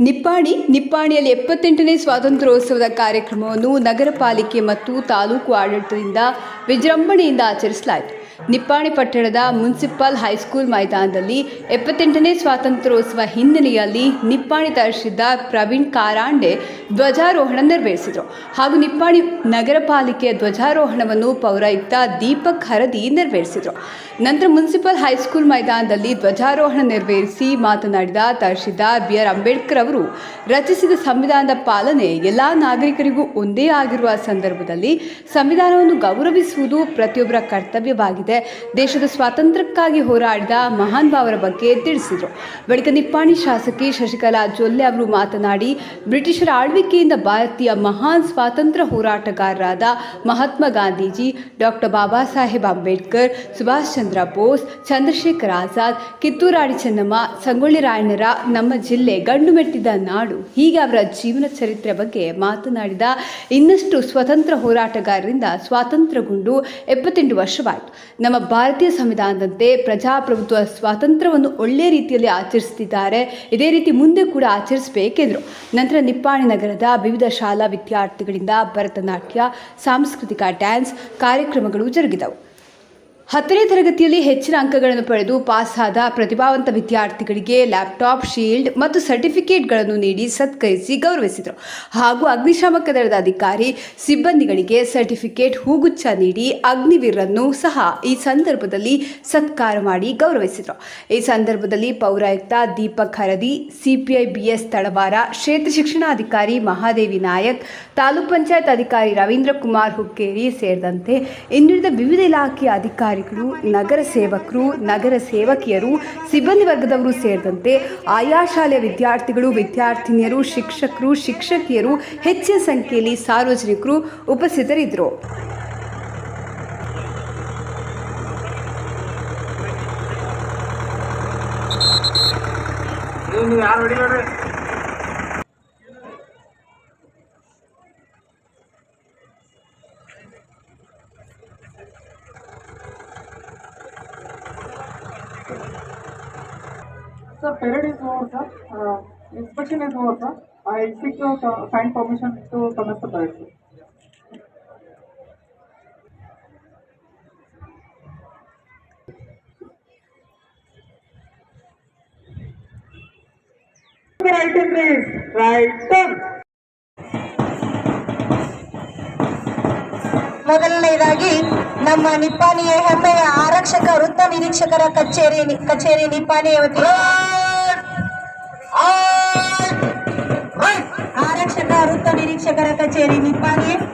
ನಿಪ್ಪಾಣಿ ನಿಪ್ಪಾಣಿಯಲ್ಲಿ ಎಪ್ಪತ್ತೆಂಟನೇ ಸ್ವಾತಂತ್ರ್ಯೋತ್ಸವದ ಕಾರ್ಯಕ್ರಮವನ್ನು ನಗರ ಪಾಲಿಕೆ ಮತ್ತು ತಾಲೂಕು ಆಡಳಿತದಿಂದ ವಿಜೃಂಭಣೆಯಿಂದ ಆಚರಿಸಲಾಯಿತು. ನಿಪ್ಪಾಣಿ ಪಟ್ಟಣದ ಮುನ್ಸಿಪಲ್ ಹೈಸ್ಕೂಲ್ ಮೈದಾನದಲ್ಲಿ ಎಪ್ಪತ್ತೆಂಟನೇ ಸ್ವಾತಂತ್ರ್ಯೋತ್ಸವ ಹಿನ್ನೆಲೆಯಲ್ಲಿ ನಿಪ್ಪಾಣಿ ತಹಶೀಲ್ದಾರ್ ಪ್ರವೀಣ್ ಕಾರಾಂಡೆ ಧ್ವಜಾರೋಹಣ ನೆರವೇರಿಸಿದರು. ಹಾಗೂ ನಿಪ್ಪಾಣಿ ನಗರ ಪಾಲಿಕೆಯ ಧ್ವಜಾರೋಹಣವನ್ನು ಪೌರಾಯುಕ್ತ ದೀಪಕ್ ಹರದಿ ನೆರವೇರಿಸಿದರು. ನಂತರ ಮುನ್ಸಿಪಲ್ ಹೈಸ್ಕೂಲ್ ಮೈದಾನದಲ್ಲಿ ಧ್ವಜಾರೋಹಣ ನೆರವೇರಿಸಿ ಮಾತನಾಡಿದ ತಹಶೀಲ್ದಾರ್ ಬಿ ಆರ್ ಅಂಬೇಡ್ಕರ್ ಅವರು, ರಚಿಸಿದ ಸಂವಿಧಾನದ ಪಾಲನೆ ಎಲ್ಲ ನಾಗರಿಕರಿಗೂ ಒಂದೇ ಆಗಿರುವ ಸಂದರ್ಭದಲ್ಲಿ ಸಂವಿಧಾನವನ್ನು ಗೌರವಿಸುವುದು ಪ್ರತಿಯೊಬ್ಬರ ಕರ್ತವ್ಯವಾಗಿದೆ. ದೇಶದ ಸ್ವಾತಂತ್ರ್ಯಕ್ಕಾಗಿ ಹೋರಾಡಿದ ಮಹಾನ್ ಭಾವರ ಬಗ್ಗೆ ತಿಳಿಸಿದರು. ಬಳಿಕ ನಿಪ್ಪಾಣಿ ಶಾಸಕಿ ಶಶಿಕಲಾ ಜೊಲ್ಲೆ ಅವರು ಮಾತನಾಡಿ, ಬ್ರಿಟಿಷರ ಆಳ್ವಿಕೆಯಿಂದ ಭಾರತೀಯ ಮಹಾನ್ ಸ್ವಾತಂತ್ರ್ಯ ಹೋರಾಟಗಾರರಾದ ಮಹಾತ್ಮ ಗಾಂಧೀಜಿ, ಡಾಕ್ಟರ್ ಬಾಬಾ ಸಾಹೇಬ್ ಅಂಬೇಡ್ಕರ್, ಸುಭಾಷ್ ಚಂದ್ರ ಬೋಸ್, ಚಂದ್ರಶೇಖರ್ ಆಜಾದ್ ಕಿತ್ತೂರಾಣಿ ಚೆನ್ನಮ್ಮ, ಸಂಗೊಳ್ಳಿ ರಾಯಣ್ಣರ ನಮ್ಮ ಜಿಲ್ಲೆ ಗಂಡು ಮೆಟ್ಟಿದ ನಾಡು. ಹೀಗೆ ಅವರ ಜೀವನ ಚರಿತ್ರೆ ಬಗ್ಗೆ ಮಾತನಾಡಿದ ಇನ್ನಷ್ಟು ಸ್ವತಂತ್ರ ಹೋರಾಟಗಾರರಿಂದ ಸ್ವಾತಂತ್ರ್ಯಗೊಂಡು ಎಪ್ಪತ್ತೆಂಟು ವರ್ಷವಾಯಿತು. ನಮ್ಮ ಭಾರತೀಯ ಸಂವಿಧಾನದಂತೆ ಪ್ರಜಾಪ್ರಭುತ್ವ ಸ್ವಾತಂತ್ರ್ಯವನ್ನು ಒಳ್ಳೆಯ ರೀತಿಯಲ್ಲಿ ಆಚರಿಸುತ್ತಿದ್ದಾರೆ ಇದೇ ರೀತಿ ಮುಂದೆ ಕೂಡ ಆಚರಿಸಬೇಕೆಂದರು. ನಂತರ ನಿಪ್ಪಾಣಿ ನಗರದ ವಿವಿಧ ಶಾಲಾ ವಿದ್ಯಾರ್ಥಿಗಳಿಂದ ಭರತನಾಟ್ಯ, ಸಾಂಸ್ಕೃತಿಕ ಡ್ಯಾನ್ಸ್ ಕಾರ್ಯಕ್ರಮಗಳು ಜರುಗಿದವು. ಹತ್ತನೇ ತರಗತಿಯಲ್ಲಿ ಹೆಚ್ಚಿನ ಅಂಕಗಳನ್ನು ಪಡೆದು ಪಾಸ್ ಆದ ಪ್ರತಿಭಾವಂತ ವಿದ್ಯಾರ್ಥಿಗಳಿಗೆ ಲ್ಯಾಪ್ಟಾಪ್, ಶೀಲ್ಡ್ ಮತ್ತು ಸರ್ಟಿಫಿಕೇಟ್ಗಳನ್ನು ನೀಡಿ ಸತ್ಕರಿಸಿ ಗೌರವಿಸಿದರು. ಹಾಗೂ ಅಗ್ನಿಶಾಮಕ ದಳದ ಅಧಿಕಾರಿ ಸಿಬ್ಬಂದಿಗಳಿಗೆ ಸರ್ಟಿಫಿಕೇಟ್, ಹೂಗುಚ್ಛ ನೀಡಿ ಅಗ್ನಿವೀರರನ್ನು ಸಹ ಈ ಸಂದರ್ಭದಲ್ಲಿ ಸತ್ಕಾರ ಮಾಡಿ ಗೌರವಿಸಿದರು. ಈ ಸಂದರ್ಭದಲ್ಲಿ ಪೌರಾಯುಕ್ತ ದೀಪಕ್ ಹರದಿ, ಸಿಪಿಐ ಬಿಎಸ್ ತಳವಾರ, ಕ್ಷೇತ್ರ ಶಿಕ್ಷಣಾಧಿಕಾರಿ ಮಹಾದೇವಿ ನಾಯಕ್, ತಾಲೂಕ್ ಪಂಚಾಯತ್ ಅಧಿಕಾರಿ ರವೀಂದ್ರ ಕುಮಾರ್ ಹುಕ್ಕೇರಿ ಸೇರಿದಂತೆ ಇನ್ನುಳಿದ ವಿವಿಧ ಇಲಾಖೆಯ ಅಧಿಕಾರಿಗಳು ನಗರ ಸೇವಕರು ನಗರ ಸೇವಕಿಯರು ಸಿಬ್ಬಂದಿ ವರ್ಗದವರು ಸೇರಿದಂತೆ ಆಯಾ ಶಾಲೆಯ ವಿದ್ಯಾರ್ಥಿಗಳು, ವಿದ್ಯಾರ್ಥಿನಿಯರು, ಶಿಕ್ಷಕರು, ಶಿಕ್ಷಕಿಯರು ಹೆಚ್ಚಿನ ಸಂಖ್ಯೆಯಲ್ಲಿ ಸಾರ್ವಜನಿಕರು ಉಪಸ್ಥಿತರಿದ್ದರು. ನೀವು ಯಾರು ಇನ್ಸ್ಪೆಕ್ಷನ್ ರಿಪೋರ್ಟ್ ಆ ಐಟಿಕ್ find permission to campus project right it ಮೊದಲನೆಯದಾಗಿ ನಮ್ಮ ನಿಪ್ಪಾಣಿಯ ಹೇತೆ ಆರಕ್ಷಕ ವೃತ್ತ ನಿರೀಕ್ಷಕರ ಕಚೇರಿ ಕಚೇರಿ ನಿಪ್ಪಾಣಿಯವತಿ ನಿರೀಕ್ಷಕರ ಕಚೇರಿ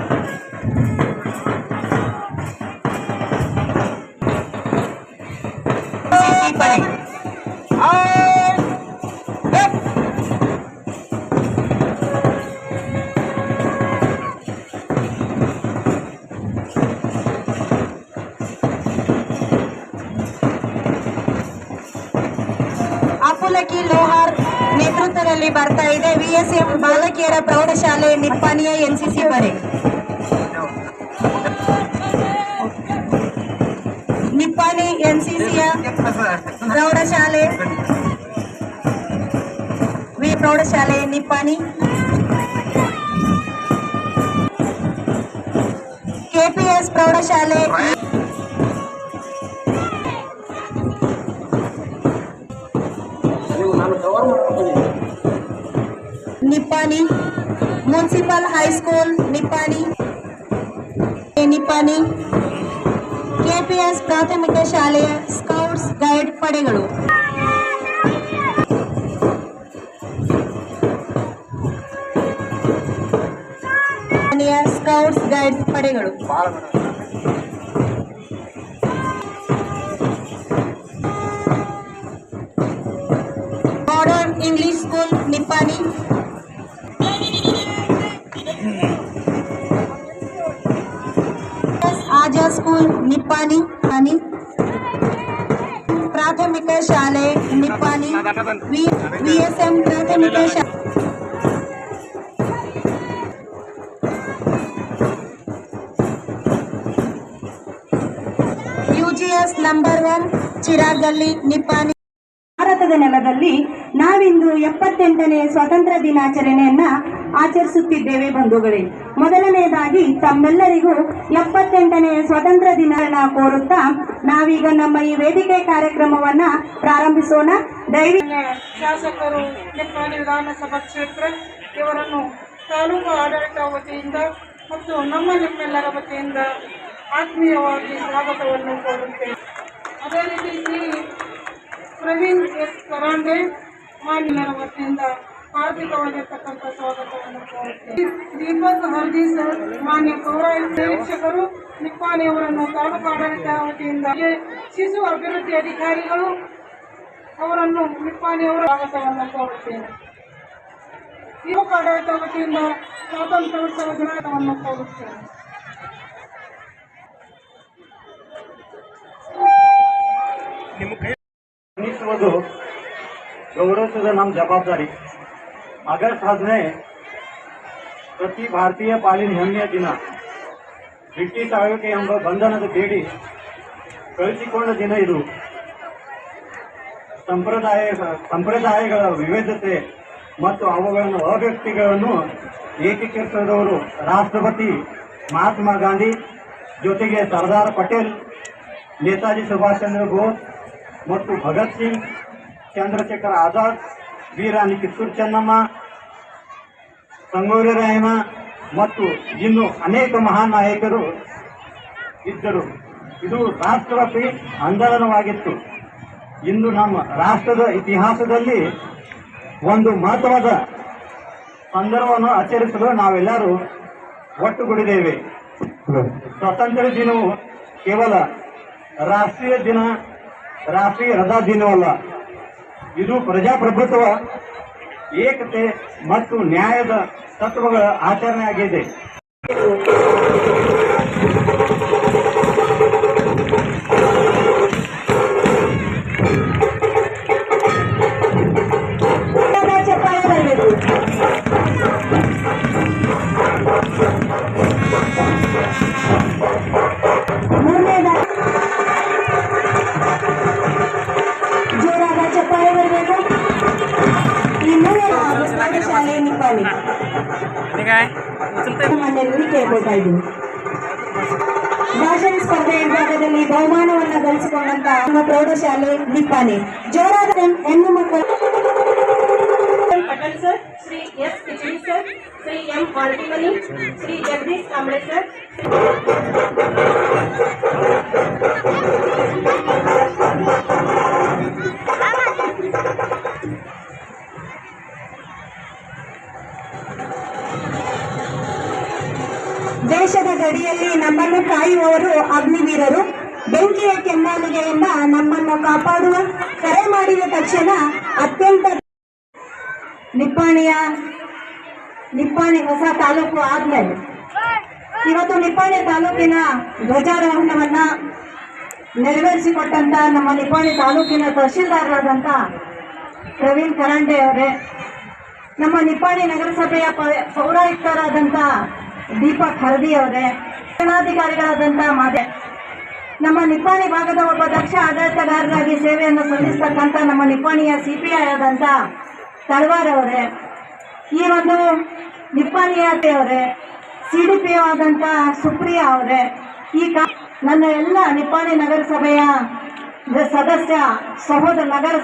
ನೇತೃತ್ವದಲ್ಲಿ ಬರ್ತಾ ಇದೆ. ವಿಎಸ್ಎಂ ಬಾಲಕಿಯರ ಪ್ರೌಢಶಾಲೆ ನಿಪ್ಪಾಣಿಯ ಎನ್ಸಿಸಿ ಬರೆ ನಿಪ್ಪಾಣಿ ಎನ್ಸಿಸಿಯ ಪ್ರೌಢಶಾಲೆ. ವಿ ಪ್ರೌಢಶಾಲೆ ನಿಪ್ಪಾನಿ ಕೆಪಿಎಸ್ ಪ್ರೌಢಶಾಲೆ. Nippani municipal high school Nippani Nippani KPS ಪ್ರಾಥಮಿಕ ಶಾಲೆಯ ಸ್ಕೌಟ್ಸ್ ಗೈಡ್ ಪಡೆಗಳು ಸ್ಕೌಟ್ಸ್ ಗೈಡ್ ಪಡೆಗಳು ಭಾಳ modern English school Nippani Azha school Nippani ಪಾಣಿ ಪ್ರಾಥಮಿಕ ಶಾಲೆ ನಿಪ್ಪಾಣಿ ವಿಎಸ್ಎಂ ಪ್ರಾಥಮಿಕ ಶಾಲೆ ಯುಜಿಎಸ್ ನಂಬರ್ ಒನ್ ಚಿರಾಗಲ್ಲಿ ನಿಪ್ಪಾಣಿ ಭಾರತ ಭಾರತದ ನೆಲದಲ್ಲಿ ನಾವಿಂದು ಎಪ್ಪತ್ತೆಂಟನೇ ಸ್ವಾತಂತ್ರ್ಯ ದಿನಾಚರಣೆಯನ್ನ ಆಚರಿಸುತ್ತಿದ್ದೇವೆ ಬಂಧುಗಳೇ. ಮೊದಲನೆಯದಾಗಿ ತಮ್ಮೆಲ್ಲರಿಗೂ ಎಪ್ಪತ್ತೆಂಟನೇ ಸ್ವಾತಂತ್ರ್ಯ ದಿನ ಕೋರುತ್ತಾ ನಾವೀಗ ನಮ್ಮ ಈ ವೇದಿಕೆ ಕಾರ್ಯಕ್ರಮವನ್ನ ಪ್ರಾರಂಭಿಸೋಣ. ಮಾನ್ಯ ಶಾಸಕರು ವಿಧಾನ ವಿಧಾನಸಭಾ ಕ್ಷೇತ್ರ, ಇವರನ್ನು ತಾಲೂಕು ಆಡಳಿತ ವತಿಯಿಂದ ಮತ್ತು ನಮ್ಮ ನಿಮ್ಮೆಲ್ಲರ ವತಿಯಿಂದ ಆತ್ಮೀಯವಾಗಿ ಸ್ವಾಗತವನ್ನು ಕೋರುತ್ತೇವೆ ಅದೇ ರೀತಿ ಪ್ರವೀಣ್ ಎಸ್ ಕರಾಂಡೆ ಮಾನ್ಯರ ವತಿಯಿಂದ ಹಾರ್ದಿಕವಾಗಿರ್ತಕ್ಕಂಥ ಸ್ವಾಗತವನ್ನು ದೀಪಕ್ ಹರ್ಜಿ ಸರ್, ಮಾನ್ಯ ಪೌರಾಯುಕ್ತ ನಿರೀಕ್ಷಕರು ನಿಪ್ಪಾಣಿಯವರನ್ನು ತಾಲೂಕು ಆಡಳಿತ ವತಿಯಿಂದ ಶಿಶು ಅಭಿವೃದ್ಧಿ ಅಧಿಕಾರಿಗಳು ಅವರನ್ನು ನಿಪ್ಪಾಣಿಯವರ ಸ್ವಾಗತವನ್ನು ಕೋರುತ್ತೇನೆ. ಯುವಕ ಆಡಳಿತ ವತಿಯಿಂದ ಸ್ವಾತಂತ್ರ್ಯೋತ್ಸವ ದಿನಾಟವನ್ನು ಕೋರುತ್ತೇನೆ. ಅನ್ನಿಸುವುದು ಗೌರವಿಸುವುದು ನಮ್ಮ ಜವಾಬ್ದಾರಿ. ಆಗಸ್ಟ್ ಹದಿನೈದು ಪ್ರತಿ ಭಾರತೀಯ ಪಾಲಿನ ಹೆಮ್ಮೆಯ ದಿನ. ಬ್ರಿಟಿಷ್ ಆಳ್ವಿಕೆ ಎಂಬ ಬಂಧನದ ಬೇಡಿ ಕಳಿಸಿಕೊಂಡ ದಿನ ಇದು. ಸಂಪ್ರದಾಯ, ಸಂಪ್ರದಾಯಗಳ ವಿವಿಧತೆ ಮತ್ತು ಅವುಗಳನ್ನು ಅಭಿವ್ಯಕ್ತಿಗಳನ್ನು ಏಕೀಕರಿಸಿದವರು ರಾಷ್ಟ್ರಪತಿ ಮಹಾತ್ಮ ಗಾಂಧಿ, ಜೊತೆಗೆ ಸರ್ದಾರ್ ಪಟೇಲ್, ನೇತಾಜಿ ಸುಭಾಷ್ ಚಂದ್ರ ಬೋಸ್ ಮತ್ತು ಭಗತ್ ಸಿಂಗ್ ಚಂದ್ರಶೇಖರ್ ಆಜಾದ್ ವೀರಾಣಿ ಕಿತ್ತೂರು ಚೆನ್ನಮ್ಮ ಸಂಗೊಳ್ಳಿ ರಾಯಣ್ಣ ಮತ್ತು ಇನ್ನು ಅನೇಕ ಮಹಾನ್ ನಾಯಕರು ಇದ್ದರು. ಇದು ರಾಷ್ಟ್ರವ್ಯಾಪಿ ಆಂದೋಲನವಾಗಿತ್ತು. ಇಂದು ನಮ್ಮ ರಾಷ್ಟ್ರದ ಇತಿಹಾಸದಲ್ಲಿ ಒಂದು ಮಹತ್ವದ ಸಂದರ್ಭವನ್ನು ಆಚರಿಸಲು ನಾವೆಲ್ಲರೂ ಒಟ್ಟುಗೂಡಿದ್ದೇವೆ. ಸ್ವಾತಂತ್ರ್ಯ ದಿನವು ಕೇವಲ ರಾಷ್ಟ್ರೀಯ ದಿನ ರಾಷ್ಟ್ರೀಯ ರಜಾ ದಿನವಲ್ಲ. ಇದು ಪ್ರಜಾಪ್ರಭುತ್ವ ಏಕತೆ ಮತ್ತು ನ್ಯಾಯದ ತತ್ವಗಳ ಆಚರಣೆಯಾಗಿದೆ. ಪ್ರೌಢಶಾಲೆ ನಿಪ್ಪಾಣಿ ಮನೆಯಲ್ಲಿ ಕೇಳ್ಕೊತಾ ಇದ್ದೀನಿ ಭಾಷಣ ಸ್ಪರ್ಧೆ ವಿಭಾಗದಲ್ಲಿ ಬಹುಮಾನವನ್ನ ಗಳಿಸಿಕೊಂಡಂತ ನಮ್ಮ ಪ್ರೌಢಶಾಲೆ ನಿಪ್ಪಾಣಿ ಜೋರಾದ ಹೆಣ್ಣು ಮಕ್ಕಳು Patel sir Shri S Khichdi sir Shri M Maltimani Shri Jagdish Kamble sir ಗಡಿಯಲ್ಲಿ ನಮ್ಮನ್ನು ಕಾಯುವವರು ಅಗ್ನಿವೀರರು. ಬೆಂಕಿಯ ಕೆಮ್ಮಾಲಿಗೆಯಿಂದ ನಮ್ಮನ್ನು ಕಾಪಾಡುವ, ಕರೆ ಮಾಡಿದ ತಕ್ಷಣ ಅತ್ಯಂತ ನಿಪ್ಪಾಣಿಯ, ನಿಪ್ಪಾಣಿ ಹೊಸ ತಾಲೂಕು ಆದ್ಮೇಲೆ. ಇವತ್ತು ನಿಪ್ಪಾಣಿ ತಾಲೂಕಿನ ಧ್ವಜಾರೋಹಣವನ್ನ ನೆರವೇರಿಸಿಕೊಟ್ಟಂತ ನಮ್ಮ ನಿಪ್ಪಾಣಿ ತಾಲೂಕಿನ ತಹಶೀಲ್ದಾರರಾದಂತ ಪ್ರವೀಣ್ ಕರಾಂಡೆ ಅವರೇ. ನಮ್ಮ ನಿಪ್ಪಾಣಿ ನಗರಸಭೆಯ ಪೌರಾಯುಕ್ತರಾದಂಥ ದೀಪಕ್ ಹರದಿ ಅವರೇ ರಕ್ಷಣಾಧಿಕಾರಿಗಳಾದಂಥ ಮಾದೆ. ನಮ್ಮ ನಿಪ್ಪಾಣಿ ಭಾಗದ ಒಬ್ಬ ದಕ್ಷ ಆಡಳಿತಗಾರರಾಗಿ ಸೇವೆಯನ್ನು ಸಲ್ಲಿಸ್ತಕ್ಕಂಥ ನಮ್ಮ ನಿಪ್ಪಾಣಿಯ ಸಿ ಪಿ ಐ ಆದಂಥ ತಳವಾರ್ ಅವರೇ, ಈ ಒಂದು ನಿಪ್ಪಾಣಿಯ ಅವರೇ, ಸಿ ಡಿ ಪಿ ಆದಂಥ ಸುಪ್ರಿಯಾ ಅವರೇ, ಈ ಕಾ ನನ್ನ ಎಲ್ಲ ನಿಪ್ಪಾಣಿ ನಗರಸಭೆಯ ಸದಸ್ಯ ಸಹೋದರ ನಗರ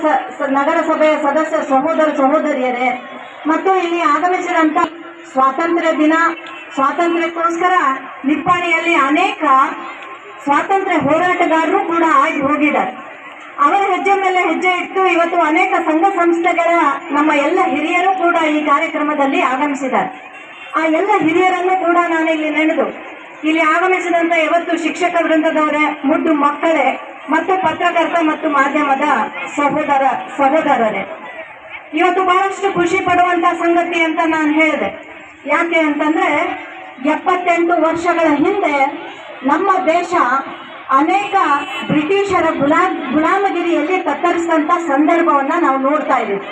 ನಗರಸಭೆಯ ಸದಸ್ಯ ಸಹೋದರ ಸಹೋದರಿಯರೇ, ಮತ್ತು ಇಲ್ಲಿ ಆಗಮಿಸಿದಂತ ಸ್ವಾತಂತ್ರ್ಯ ದಿನ, ಸ್ವಾತಂತ್ರ್ಯಕ್ಕೋಸ್ಕರ ನಿಪ್ಪಾಣಿಯಲ್ಲಿ ಅನೇಕ ಸ್ವಾತಂತ್ರ್ಯ ಹೋರಾಟಗಾರರು ಕೂಡ ಆಗಿ ಹೋಗಿದ್ದಾರೆ. ಅವರ ಹೆಜ್ಜೆ ಮೇಲೆ ಹೆಜ್ಜೆ ಇಟ್ಟು ಇವತ್ತು ಅನೇಕ ಸಂಘ ಸಂಸ್ಥೆಗಳ ನಮ್ಮ ಎಲ್ಲ ಹಿರಿಯರು ಕೂಡ ಈ ಕಾರ್ಯಕ್ರಮದಲ್ಲಿ ಆಗಮಿಸಿದ್ದಾರೆ. ಆ ಎಲ್ಲ ಹಿರಿಯರನ್ನು ಕೂಡ ನಾನು ಇಲ್ಲಿ ನೆನೆದು, ಇಲ್ಲಿ ಆಗಮಿಸಿದಂತ ಇವತ್ತು ಶಿಕ್ಷಕ ವೃಂದದವರೇ, ಮುದ್ದು ಮಕ್ಕಳೇ, ಮತ್ತು ಪತ್ರಕರ್ತ ಮತ್ತು ಮಾಧ್ಯಮದ ಸಹೋದರ, ಸಹೋದರರೇ. ಇವತ್ತು ಬಹಳಷ್ಟು ಖುಷಿ ಪಡುವಂತ ಸಂಗತಿ ಅಂತ ನಾನು ಹೇಳಿದೆ. ಯಾಕೆ ಅಂತಂದ್ರೆ ಎಪ್ಪತ್ತೆಂಟು ವರ್ಷಗಳ ಹಿಂದೆ ನಮ್ಮ ದೇಶ ಅನೇಕ ಬ್ರಿಟಿಷರ ಗುಲಾ, ಗುಲಾಮಗಿರಿಯಲ್ಲಿ ತತ್ತರಿಸಿದಂಥ ಸಂದರ್ಭವನ್ನ ನಾವು ನೋಡ್ತಾ ಇದ್ದೀವಿ.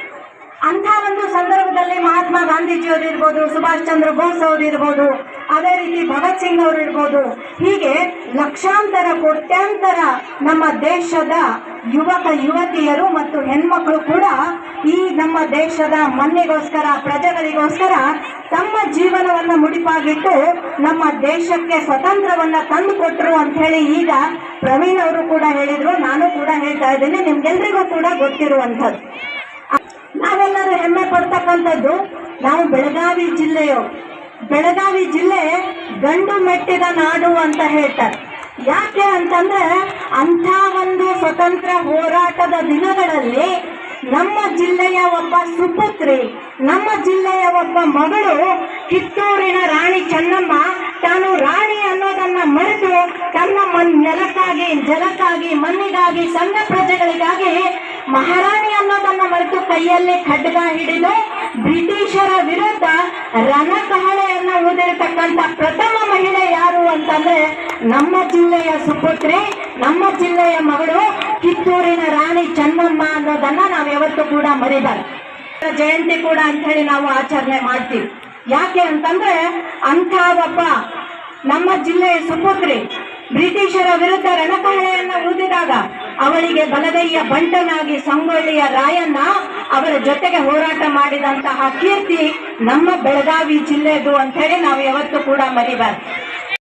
ಅಂಥ ಒಂದು ಸಂದರ್ಭದಲ್ಲಿ ಮಹಾತ್ಮ ಗಾಂಧೀಜಿಯವರು ಇರ್ಬೋದು, ಸುಭಾಷ್ ಚಂದ್ರ ಬೋಸ್ ಅವರು ಇರ್ಬೋದು ಅದೇ ರೀತಿ ಭಗತ್ ಸಿಂಗ್ ಅವರು ಇರ್ಬೋದು ಹೀಗೆ ಲಕ್ಷಾಂತರ, ಕೋಟ್ಯಾಂತರ ನಮ್ಮ ದೇಶದ ಯುವಕ, ಯುವತಿಯರು ಮತ್ತು ಹೆಣ್ಮಕ್ಳು ಕೂಡ ಈ ನಮ್ಮ ದೇಶದ ಮನೆಗೋಸ್ಕರ ಪ್ರಜೆಗಳಿಗೋಸ್ಕರ ತಮ್ಮ ಜೀವನವನ್ನು ಮುಡಿಪಾಗಿಟ್ಟು ನಮ್ಮ ದೇಶಕ್ಕೆ ಸ್ವತಂತ್ರವನ್ನ ತಂದು ಕೊಟ್ಟರು ಅಂತ ಹೇಳಿ ಈಗ ಪ್ರವೀಣ್ ಅವರು ಕೂಡ ಹೇಳಿದ್ರು. ನಾನು ಕೂಡ ಹೇಳ್ತಾ ಇದ್ದೀನಿ. ನಿಮ್ಗೆಲ್ರಿಗೂ ಕೂಡ ಗೊತ್ತಿರುವಂಥದ್ದು. ನಾವೆಲ್ಲರೂ ಹೆಮ್ಮೆ ಪಡ್ತಕ್ಕಂಥದ್ದು ನಾವು ಬೆಳಗಾವಿ ಜಿಲ್ಲೆಯವರು ಬೆಳಗಾವಿ ಜಿಲ್ಲೆ ಗಂಡು ಮೆಟ್ಟಿದ ನಾಡು ಅಂತ ಹೇಳ್ತಾರೆ. ಯಾಕೆ ಅಂತಂದ್ರೆ ಅಂಥ ಒಂದು ಸ್ವತಂತ್ರ ಹೋರಾಟದ ದಿನಗಳಲ್ಲಿ ನಮ್ಮ ಜಿಲ್ಲೆಯ ಒಬ್ಬ ಸುಪುತ್ರಿ ನಮ್ಮ ಜಿಲ್ಲೆಯ ಒಬ್ಬ ಮಗಳು ಕಿತ್ತೂರಿನ ರಾಣಿ ಚೆನ್ನಮ್ಮ, ತಾನು ರಾಣಿ ಅನ್ನೋದನ್ನ ಮರೆತು ತನ್ನ ಮನ್, ನೆಲಕ್ಕಾಗಿ, ಜಲಕ್ಕಾಗಿ, ಮಣ್ಣಿಗಾಗಿ ಸಣ್ಣ ಪ್ರಜೆಗಳಿಗಾಗಿ ಮಹಾರಾಣಿ ಅನ್ನೋದನ್ನ ಮರೆತು ಕೈಯಲ್ಲಿ ಖಡ್ಗ ಹಿಡಿದು ಬ್ರಿಟಿಷರ ವಿರುದ್ಧ ರಣಕಹಳೆಯನ್ನು ಓದಿರತಕ್ಕಂತ ಪ್ರಥಮ ಮಹಿಳೆ ಯಾರು ಅಂತಂದ್ರೆ ನಮ್ಮ ಜಿಲ್ಲೆಯ ಸುಪುತ್ರಿ, ನಮ್ಮ ಜಿಲ್ಲೆಯ ಮಗಳು ಕಿತ್ತೂರಿನ ರಾಣಿ ಚೆನ್ನಮ್ಮ ಅನ್ನೋದನ್ನ ನಾವು ಯಾವತ್ತೂ ಕೂಡ ಮರಿಬಾರ್ದು. ಜಯಂತಿ ಕೂಡ ಅಂತ ಹೇಳಿ ನಾವು ಆಚರಣೆ ಮಾಡ್ತೀವಿ. ಯಾಕೆ ಅಂತಂದ್ರೆ ಅಂಥ ಒಬ್ಬ ನಮ್ಮ ಜಿಲ್ಲೆಯ ಸುಪುತ್ರಿ ಬ್ರಿಟಿಷರ ವಿರುದ್ಧ ರಣಕಹಳೆಯನ್ನ ಊದಿದಾಗ ಅವಳಿಗೆ ಬಲಗೈಯ ಬಂಟನಾಗಿ ಸಂಗೊಳ್ಳಿಯ ರಾಯಣ್ಣ ಅವರ ಜೊತೆಗೆ ಹೋರಾಟ ಮಾಡಿದಂತಹ ಕೀರ್ತಿ ನಮ್ಮ ಬೆಳಗಾವಿ ಜಿಲ್ಲೆದು ಅಂತ ಹೇಳಿ ನಾವು ಯಾವತ್ತೂ ಕೂಡ ಮರಿಬಾರ್ದು.